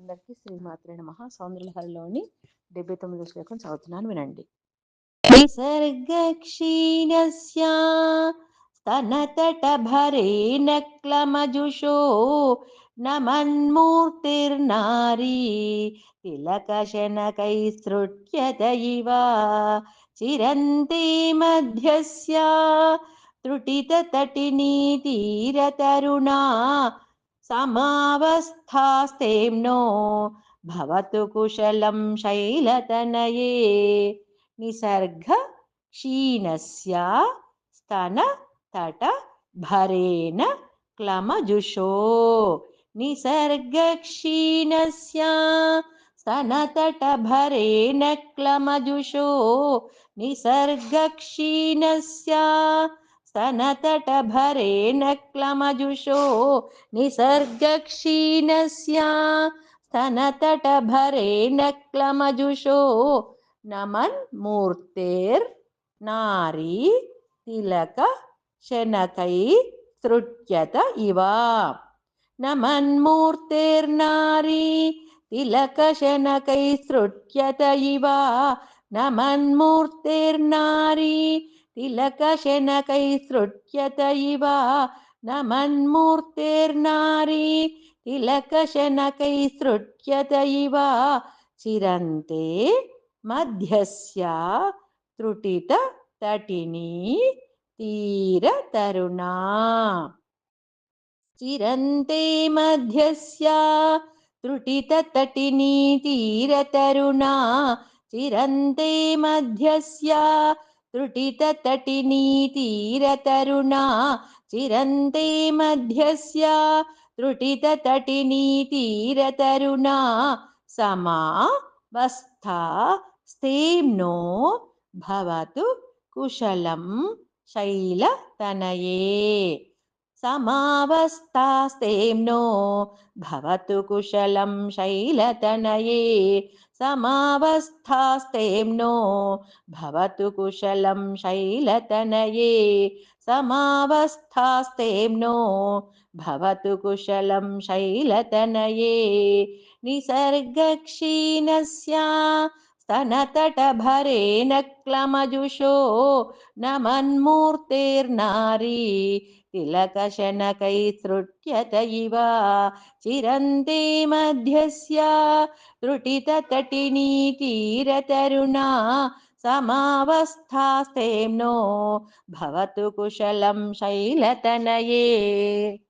అందరికీ శ్రీమాత్రే నమ. సౌందర్యహరిలోని డెబ్బై తొమ్మిదో శ్లోకం చదువుతున్నాను వినండి. నిసర్గక్షీణస్య స్తనతటభరేణ క్లమజుషో నమన్మూర్తిర్నారీ తిలకశనకైస్తృట్యత ఇవ చిరంతే మధ్యస్య త్రుటితటినీ తీరతరుణా సమావస్థాస్తేమ్నో భవతు కుశలం శైలతనయే నిసర్గ క్షీణస్య స్తన తట భరేణ క్లమజుషో నిసర్గ క్షీణస్య स्तनतट भरे नक्लमजुषो निसर्गक्षीणस्य स्तनतटभरे नक्लमजुषो नमन् मूर्तेर्नारी तिलक शनकै स्रुट्यत इव। नमन्मूर्तेर्नारी मन्मूर्तिर्नारी तिलक इव। नमन्मूर्तेर्नारी తిలక శనకై తృట్యత ఇవ నమన్మూర్తేర్నారీ తిలక శనకై సృట్యత ఇవ నమన్మూర్తేర్నారీ తిలక శనకై సృట్యత ఇవ నమన్మూర్తేర్నారీ తిలక శనకై సృట్యత ఇవ చిరంతే మధ్యస్య త్రుటిత తటిని తీర తరుణా చిరంతే మధ్యస్య త్రుటిత తటిని తీర తరుణా చిరంతే మధ్యస్య త్రుటిత తటిని తీర తరుణా చిరంతే మధ్యస్య త్రుటిత తటిని తీర తరుణా సమావస్థా స్థేమ్నో భవతు కుశలం శైలతనయే సమావస్థాస్తేమ్నో భవతు కుశలం శైలతనయే. సమావస్థాస్తేమ్నో భవతు